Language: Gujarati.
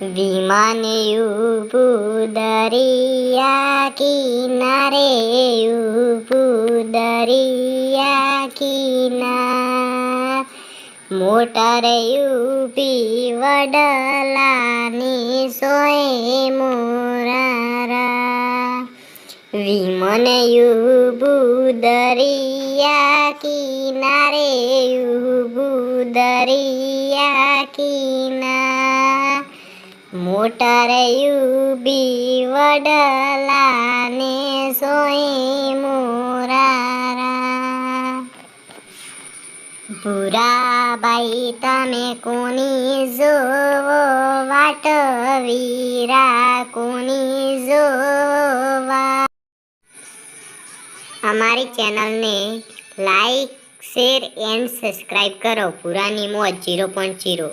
વિમાને ઊભું દરિયા કિનારે ઊભું દરિયા કિનાર મોટર યુપી વડલાની સોય મોરારા વિમન ઊભું દરિયા કિનારે ઊભું દરિયા કિનાર મોટર ઊભી વડલાને સોઈ મોરારા. ભૂરાબાઈ તમે કોની જોવો વાટ? વીરા કોની જોવા? અમારી ચેનલને લાઈક, શેર એન્ડ સબસ્ક્રાઈબ કરો. પુરાની મોજ ઝીરો પોઈન્ટ ઝીરો.